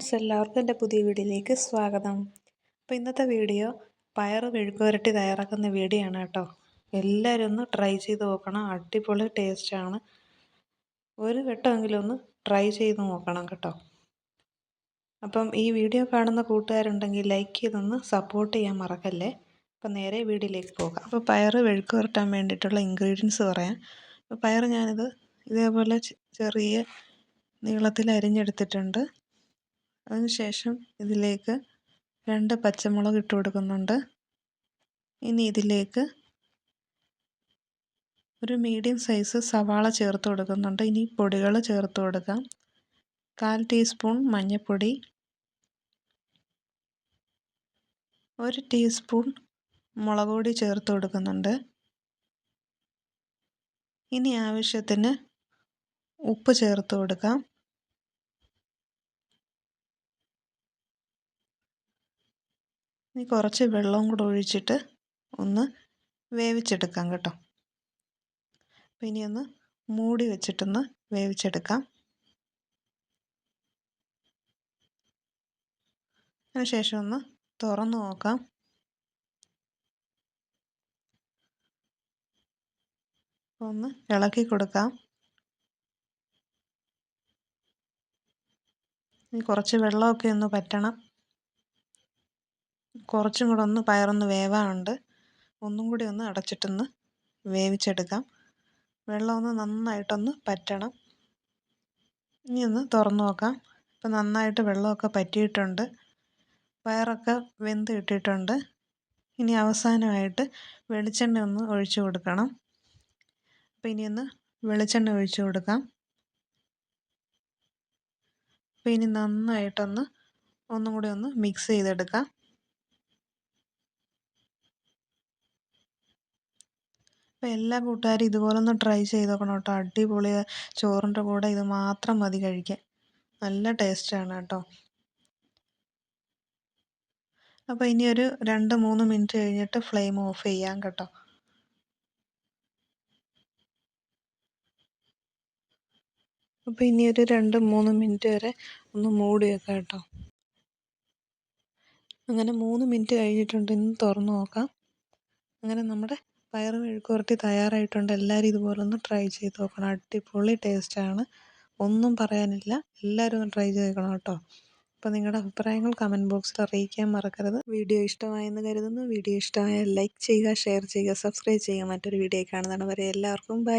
Friends എല്ലാവർക്കും എന്റെ പുതിയ വീഡിയോയിലേക്ക് സ്വാഗതം. അപ്പോൾ ഇന്നത്തെ വീഡിയോ പയർ മെഴുക്കുവരട്ടി തയ്യാറാക്കുന്ന വീഡിയോ ആണ് കേട്ടോ. എല്ലാവരും ഒന്ന് ട്രൈ ചെയ്ത് നോക്കണം. അടിപൊളി ടേസ്റ്റാണ് ഒരു വട്ടമെങ്കിലും ഒന്ന് ട്രൈ ചെയ്ത് നോക്കണം കേട്ടോ. അപ്പം ഈ വീഡിയോ കാണുന്ന കൂട്ടുകാരുണ്ടെങ്കിൽ ലൈക്ക് ചെയ്തൊന്ന് സപ്പോർട്ട് ചെയ്യാൻ മറക്കല്ലേ? അപ്പം നേരെ വീഡിയോയിലേക്ക് പോകാം. അപ്പോൾ പയർ വെഴുക്ക് വരട്ടാൻ വേണ്ടിയിട്ടുള്ള ഇൻഗ്രീഡിയൻസ് പറയാം. പയർ ഞാനിത് ഇതേപോലെ ചെറിയ നീളത്തിൽ അരിഞ്ഞെടുത്തിട്ടുണ്ട്. അതിനുശേഷം ഇതിലേക്ക് രണ്ട് പച്ചമുളക് ഇട്ട് കൊടുക്കുന്നുണ്ട്. ഇനി ഇതിലേക്ക് ഒരു മീഡിയം സൈസ് സവാള ചേർത്ത് കൊടുക്കുന്നുണ്ട്. ഇനി പൊടികൾ ചേർത്ത് കൊടുക്കാം. കാൽ ടീസ്പൂൺ മഞ്ഞൾപ്പൊടി ഒരു ടീസ്പൂൺ മുളക് പൊടി ചേർത്ത് കൊടുക്കുന്നുണ്ട്. ഇനി ആവശ്യത്തിന് ഉപ്പ് ചേർത്ത് കൊടുക്കാം. ഇനി കുറച്ച് വെള്ളവും കൂടെ ഒഴിച്ചിട്ട് ഒന്ന് വേവിച്ചെടുക്കാം കേട്ടോ. അപ്പം ഇനി ഒന്ന് മൂടി വെച്ചിട്ടൊന്ന് വേവിച്ചെടുക്കാം. അതിനുശേഷം ഒന്ന് തുറന്നു നോക്കാം. ഒന്ന് ഇളക്കി കൊടുക്കാം. ഇനി കുറച്ച് വെള്ളമൊക്കെ ഒന്ന് പറ്റണം. കുറച്ചും കൂടെ ഒന്ന് പയറൊന്ന് വേവാനുണ്ട്. ഒന്നും കൂടി ഒന്ന് അടച്ചിട്ടൊന്ന് വേവിച്ചെടുക്കാം. വെള്ളം ഒന്ന് നന്നായിട്ടൊന്ന് പറ്റണം. ഇനി ഒന്ന് തുറന്നു നോക്കാം. ഇപ്പം നന്നായിട്ട് വെള്ളമൊക്കെ പറ്റിയിട്ടുണ്ട്. പയറൊക്കെ വെന്ത് കിട്ടിയിട്ടുണ്ട്. ഇനി അവസാനമായിട്ട് വെളിച്ചെണ്ണ ഒന്ന് ഒഴിച്ച് കൊടുക്കണം. അപ്പോൾ ഇനി ഒന്ന് വെളിച്ചെണ്ണ ഒഴിച്ച് കൊടുക്കാം. അപ്പോൾ ഇനി നന്നായിട്ടൊന്ന് ഒന്നും കൂടി ഒന്ന് മിക്സ് ചെയ്തെടുക്കാം. അപ്പോൾ എല്ലാ കൂട്ടുകാരും ഇതുപോലെ ഒന്ന് ട്രൈ ചെയ്ത് നോക്കണം കേട്ടോ. അടിപൊളി ചോറിന്റെ കൂടെ ഇത് മാത്രം മതി കഴിക്കാൻ. നല്ല ടേസ്റ്റാണ് കേട്ടോ. അപ്പോൾ ഇനി ഒരു രണ്ട് മൂന്ന് മിനിറ്റ് കഴിഞ്ഞിട്ട് ഫ്ലെയിം ഓഫ് ചെയ്യാം കേട്ടോ. അപ്പോൾ ഇനി ഒരു രണ്ട് മൂന്ന് മിനിറ്റ് വരെ ഒന്ന് മൂടി വെക്കാം കേട്ടോ. അങ്ങനെ മൂന്ന് മിനിറ്റ് കഴിഞ്ഞിട്ടുണ്ട്. ഇന്ന് തുറന്ന് നോക്കാം. അങ്ങനെ നമ്മുടെ പയർ മെഴുക്കുവരട്ടി തയ്യാറായിട്ടുണ്ട്. എല്ലാവരും ഇതുപോലെ ഒന്ന് ട്രൈ ചെയ്ത് നോക്കണം. അടിപൊളി ടേസ്റ്റാണ് ഒന്നും പറയാനില്ല. എല്ലാവരും ഒന്ന് ട്രൈ നോക്കണം കേട്ടോ. അപ്പോൾ നിങ്ങളുടെ അഭിപ്രായങ്ങൾ കമന്റ് ബോക്സിൽ അറിയിക്കാൻ മറക്കരുത്. വീഡിയോ ഇഷ്ടമായെന്ന് കരുതുന്നു. വീഡിയോ ഇഷ്ടമായാൽ ലൈക്ക് ചെയ്യുക ഷെയർ ചെയ്യുക സബ്സ്ക്രൈബ് ചെയ്യുക. മറ്റൊരു വീഡിയോ കാണുന്നതാണ് വരെ എല്ലാവർക്കും ബൈ